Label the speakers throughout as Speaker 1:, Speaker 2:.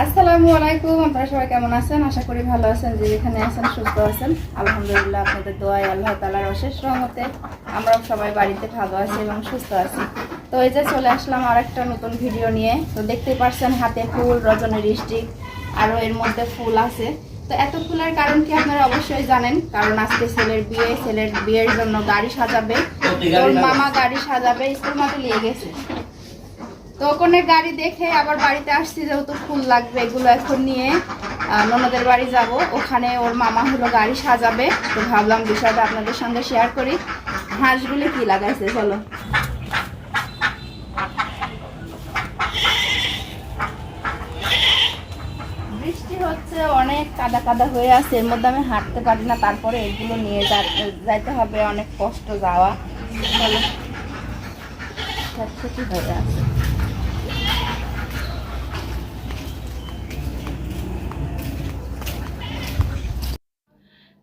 Speaker 1: আসসালামু আলাইকুম আপনারা সবাই কেমন আছেন? আশা করি ভালো আছেন যে যেখানে আছেন সুস্থ আছেন। আলহামদুলিল্লাহ আপনাদের দোয়াই আল্লাহ তালার অশেষ রহমতে আমরাও সবাই বাড়িতে ভালো আছি এবং সুস্থ আছি। তো এই যে চলে আসলাম আর একটা নতুন ভিডিও নিয়ে। তো দেখতেই পারছেন হাতে ফুল রজনীর স্টিক আরও এর মধ্যে ফুল আছে। তো এত ফুলের কারণ কি আপনারা অবশ্যই জানেন কারণ আজকে ছেলের বিয়ে ছেলের বিয়ের জন্য গাড়ি সাজাবে। মামা গাড়ি সাজাবে স্কুল মাঠে নিয়ে গেছে। তো ওখানে গাড়ি দেখে আবার বাড়িতে আসছি, যেহেতু ফুল লাগবে এগুলো এখন নিয়ে ননদের বাড়ি যাব। ওখানে ওর মামা হলো গাড়ি সাজাবে। তো ভাবলাম বিষয়টা আপনাদের সঙ্গে শেয়ার করি। হাঁসগুলি কি লাগাইছে, চলো। বৃষ্টি হচ্ছে, অনেক কাদা কাদা হয়ে আছে। এর মধ্যে আমি হাঁটতে পারি না, তারপরে এগুলো নিয়ে যাইতে হবে, অনেক কষ্ট যাওয়া। সবকিছু হয়ে আছে।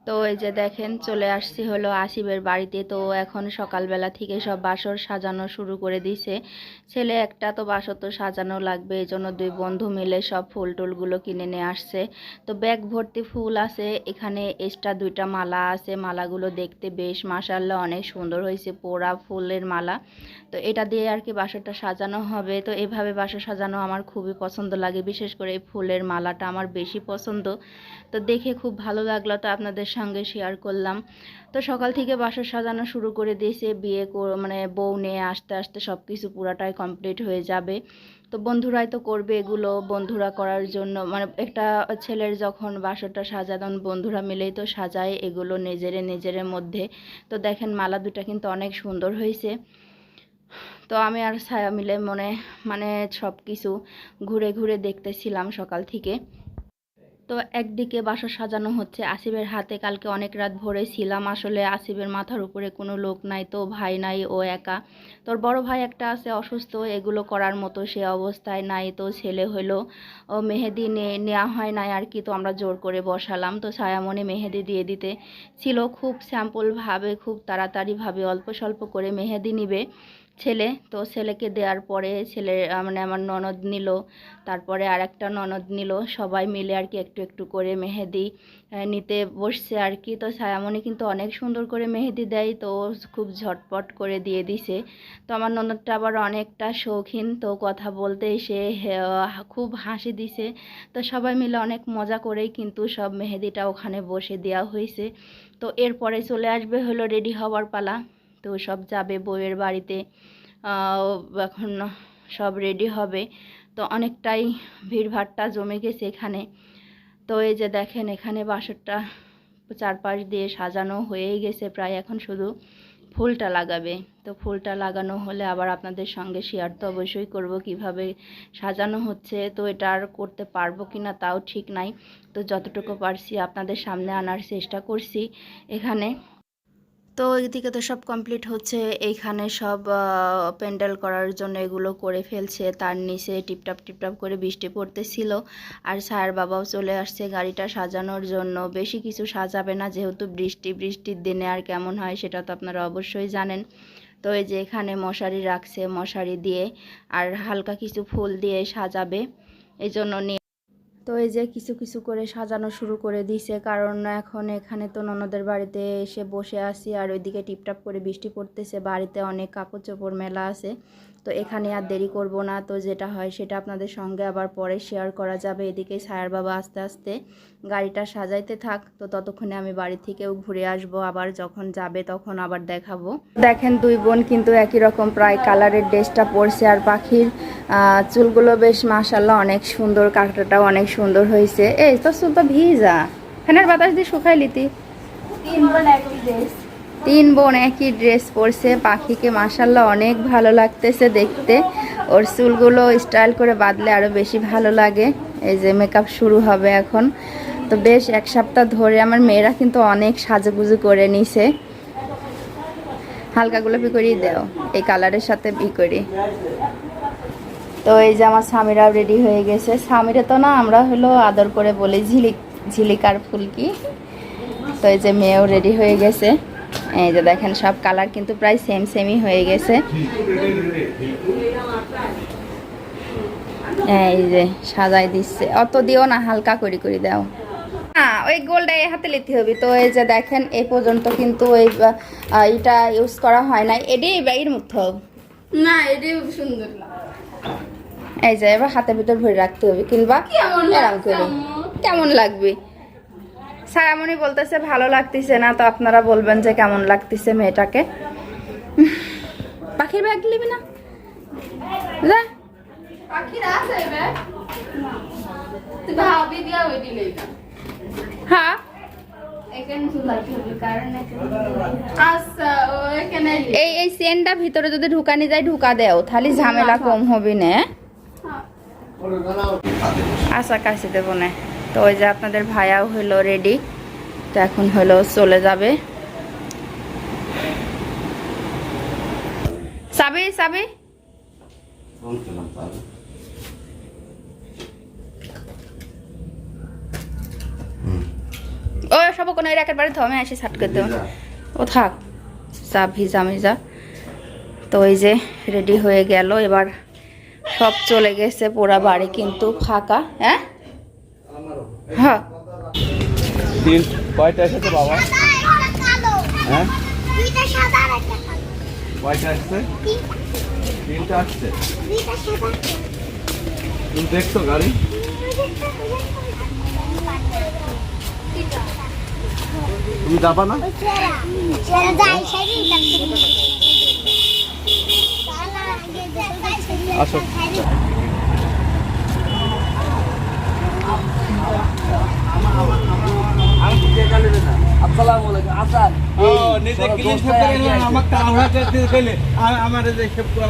Speaker 1: তো এই যে দেখেন, চলে আসছি হলো আসিবের বাড়িতে। তো এখন সকালবেলা থেকে সব বাসর সাজানো শুরু করে দিছে। ছেলে একটা তো বাসর তো সাজানো লাগবে, এই জন্য দুই বন্ধু মিলে সব ফুল টুলগুলো কিনে নিয়ে আসছে। তো ব্যাগ ভর্তি ফুল আছে, এখানে এক্সট্রা দুইটা মালা আছে। মালাগুলো দেখতে বেশ মাসাল্লাহ অনেক সুন্দর হয়েছে, পোড়া ফুলের মালা। তো এটা দিয়ে আর কি বাসরটা সাজানো হবে। তো এভাবে বাসর সাজানো আমার খুবই পছন্দ লাগে। বিশেষ করে এই ফুলের মালাটা আমার বেশি পছন্দ। তো দেখে খুব ভালো লাগল। তো আপনাদের সঙ্গে শেয়ার করলাম। তো সকাল থেকে বাসর সাজানো শুরু করে দিয়েছে, বিয়ে মানে বউ নিয়ে আসতে আসতে সব কিছু পুরাটাই কমপ্লিট হয়ে যাবে। তো বন্ধুরাই তো করবে এগুলো, বন্ধুরা করার জন্য মানে একটা ছেলের যখন বাসরটা সাজান বন্ধুরা মিলেই তো সাজায় এগুলো নিজেরে নিজের মধ্যে। তো দেখেন মালা দুটা কিন্তু অনেক সুন্দর হয়েছে। তো আমি আর ছায়া মিলে মনে মানে সব কিছু ঘুরে ঘুরে দেখতেছিলাম সকাল থেকে। তো একদিকে বাসা সাজানো হচ্ছে আসিবের হাতে। কালকে অনেক রাত ভোরে ছিলাম, আসলে আসিবের মাথার উপরে কোনো লোক নাই, তো ভাই নাই, ও একা। তোর বড় ভাই একটা আছে, অসুস্থ, এগুলো করার মতো সে অবস্থায় নাই, তো ছেলে হলো। ও মেহেদি নেওয়া হয় নাই আর কি, তো আমরা জোর করে বসালাম। তো ছায়ামণি মেহেদি দিয়ে দিতে ছিল, খুব স্যাম্পলভাবে, খুব তাড়াতাড়িভাবে, অল্প স্বল্প করে মেহেদি নিবে। ছেলে, তো ছেলেকে দেওয়ার পরে ছেলে মানে আমার ননদ নিল। তারপরে আর একটা ননদ নিল। সবাই মিলে আর কি একটু একটু করে মেহেদি নিতে বসছে আর কি। তো ছায়ামণি কিন্তু অনেক সুন্দর করে মেহেদি দেয়, তো খুব ঝটপট করে দিয়ে দিছে। তো আমার ননদটা আবার অনেকটা শৌখিন, তো কথা বলতে সে হে- খুব হাসি দিছে। তো সবাই মিলে অনেক মজা করেই কিন্তু সব মেহেদিটা ওখানে বসে দেওয়া হয়েছে। তো এরপরে চলে আসবে হলো রেডি হওয়ার পালা। তো সব যাবে বউয়ের বাড়িতে এখন সব রেডি হবে। তো অনেকটাই ভিড়ভাট্টা জমে গেছে এখানে। তো এই যে দেখেন এখানে বাসরটা চারপাশ দিয়ে সাজানো হয়েই গেছে প্রায় এখন শুধু ফুলটা লাগাবে। তো ফুলটা লাগানো হলে আবার আপনাদের সঙ্গে শেয়ার তো অবশ্যই করব কীভাবে সাজানো হচ্ছে। তো এটা আর করতে পারব কি না তাও ঠিক নাই। তো যতটুকু পারছি আপনাদের সামনে আনার চেষ্টা করছি। এখানে তো এইদিকে তো সব কমপ্লিট হচ্ছে। এইখানে সব প্যান্ডেল করার জন্য এগুলো করে ফেলছে। তার নিচে টিপটাপ টিপটাপ করে বৃষ্টি পড়তেছিল। আর স্যার বাবাও চলে আসছে গাড়িটা সাজানোর জন্য। বেশি কিছু সাজাবে না, যেহেতু বৃষ্টি, বৃষ্টির দিনে আর কেমন হয় সেটা তো আপনারা অবশ্যই জানেন। তো এই যে এখানে মশারি রাখছে মশারি দিয়ে, আর হালকা কিছু ফুল দিয়ে সাজাবে। এই জন্য নিয়ে তো এই যে কিছু কিছু করে সাজানো শুরু করে দিছে। কারণ এখন এখানে তো ননদের বাড়িতে এসে বসে আছি আর ওইদিকে টিপটাপ করে বৃষ্টি পড়তেছে। বাড়িতে অনেক কাপড় চোপড় মেলা আছে। তো এখানে আর দেরি করব না। তো যেটা হয় সেটা আপনাদের সঙ্গে আবার পরে শেয়ার করা যাবে। এদিকে সায়ার বাবা আস্তে আস্তে গাড়িটা সাজাইতে থাক। তো ততক্ষণে আমি বাড়ি থেকেও ঘুরে আসব। আবার যখন যাবে তখন আবার দেখাবো। দেখেন দুই বোন কিন্তু একই রকম প্রায় কালারের ড্রেসটা পরছে আর পাখির চুলগুলো বেশ মাসাল্লাহ অনেক সুন্দর কাঁকড়াটাও অনেক সুন্দর হয়েছে। এই, তোর চুল তো ভিজা। ফ্যানের বাতাস দিয়ে শুকাই লিতি ড্রেস পরছে। পাখিকে মাসাল্লাহ অনেক ভালো লাগতেছে দেখতে। ওর চুলগুলো স্টাইল করে বাঁধলে আরও বেশি ভালো লাগে। এই যে মেকআপ শুরু হবে এখন। তো বেশ এক সপ্তাহ ধরে আমার মেয়েরা কিন্তু অনেক সাজুগুজু করে নিছে। হালকা গোলাপি করেই দাও, এই কালারের সাথে ই করি। তো এই যে আমার স্বামীরাও রেডি হয়ে গেছে। স্বামীরা তো না, আমরা হলো আদর করে বলি ঝিলিক ঝিলিকার ফুলকি। তো এই যে মেয়েও রেডি হয়ে গেছে। এই যে দেখেন সব কালার কিন্তু প্রায় সেম সেমই হয়ে গেছে। এই যে সাজাই দিচ্ছে। অত দিও না হালকা করে করে দাও। ওই গোলটা এই হাতে নিতে হবে। তো এই যে দেখেন এই পর্যন্ত কিন্তু ওই এটা ইউজ করা হয় না এটাই ব্যাগের মধ্যে হবে।
Speaker 2: না এটাই সুন্দর
Speaker 1: এই যে এবার হাতের ভিতর ভরে রাখতে হবে কিংবা
Speaker 2: কেমন
Speaker 1: করে। কেমন লাগবে? সায়ামনি বলতেছে ভালো লাগতেছে না। তো আপনারা বলবেন যে কেমন লাগতেছে মেয়েটাকে? পাখির ব্যাগ নিবি না? যা। হ্যাঁ?
Speaker 2: আচ্ছা
Speaker 1: এই এই ভিতরে যদি ঢুকানি যায় ঢুকা দেও। তাহলে ঝামেলা কম হবে না আশা কাশি দেবো না। তো ওই যে আপনাদের ভাইয়াও হলো রেডি তো এখন হলো চলে যাবে। সাবি সাবি। ও সব কোনো এর বাড়ি ধমে আসি, সাট করে দেবো। ও থাক চা ভিজা মিজা তো ওই যে রেডি হয়ে গেল, এবার সব চলে গেছে, পুরা বাড়ি কিন্তু ফাঁকা হ্যাঁ? হ্যাঁ।
Speaker 3: তিন, কয়টা এসেছে বাবা? হ্যাঁ? আসছে তিনটা আসছে? তুমি দেখছ গাড়ি? তুমি যাবা না? আসো। আমার যে সেভ করা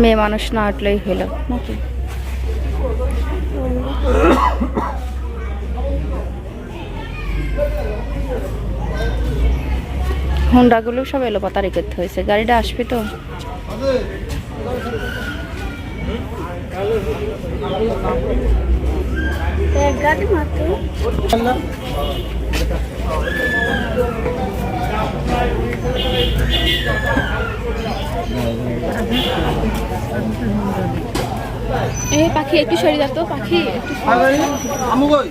Speaker 1: মেয়ে মানুষ না উঠলেই হলো। নাকি হুন্ডাগুলো সব এলো পাতারি করতে হয়েছে। গাড়িটা আসবে তো?
Speaker 2: এই পাখি একটু সরে যাতো পাখি একটু
Speaker 3: আমু কই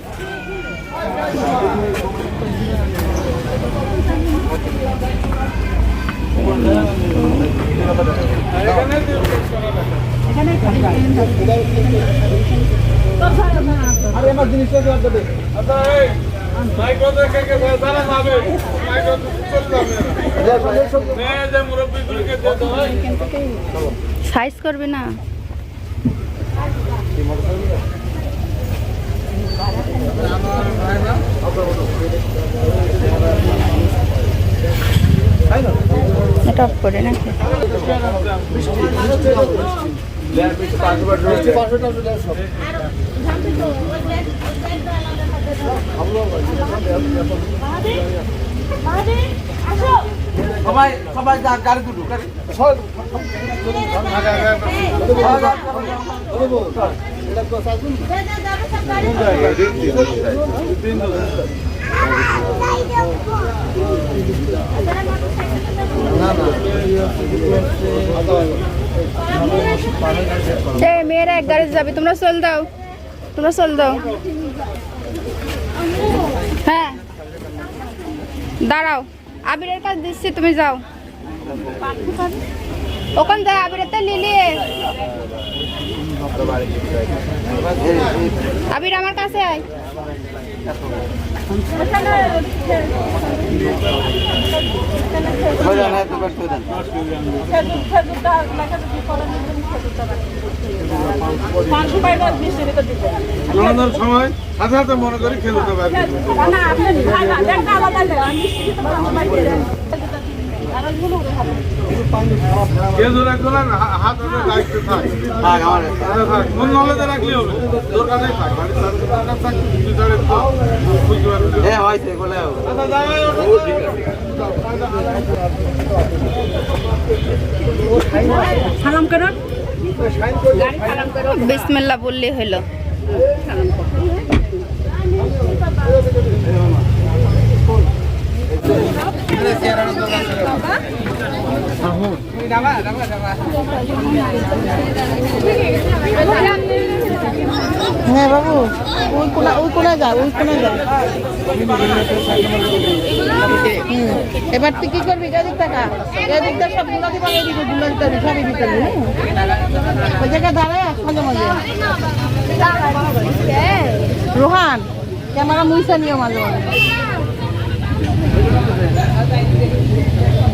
Speaker 1: সাইজ করবে না। অফ করে নাকি?
Speaker 3: সবাই সবাই যা গাড়ি দুটো গাড়ি।
Speaker 1: মেয়েরা এক গাড়ি যাবে, তোমরা চল দাও, তোমরা চল দাও। হ্যাঁ। দাঁড়াও, আবিরের কাজ দিচ্ছি, তুমি যাও। ওখান থেকে আবিরের তো লিলি। আবির আমার কাছে আয়।
Speaker 3: সময় সাধারণত মনে করি খেলতে পারবে খেজুর একজন হাত হাতে দায়িত্ব থাক।
Speaker 4: হ্যাঁ বাবু ওই কোনা ওই কোনা যা ওই কোনা যা। এবার তুই কি করবি এদিক টাকা এদিক টাকা সবগুলা দিবা এদিকে গুলা দিতে হবে সবই দিতে হবে হুম? ওই জায়গায় দাঁড়ায় মাঝে মাঝে রোহান ক্যামেরা মুইসা নিও মাঝে মাঝে। Thank you.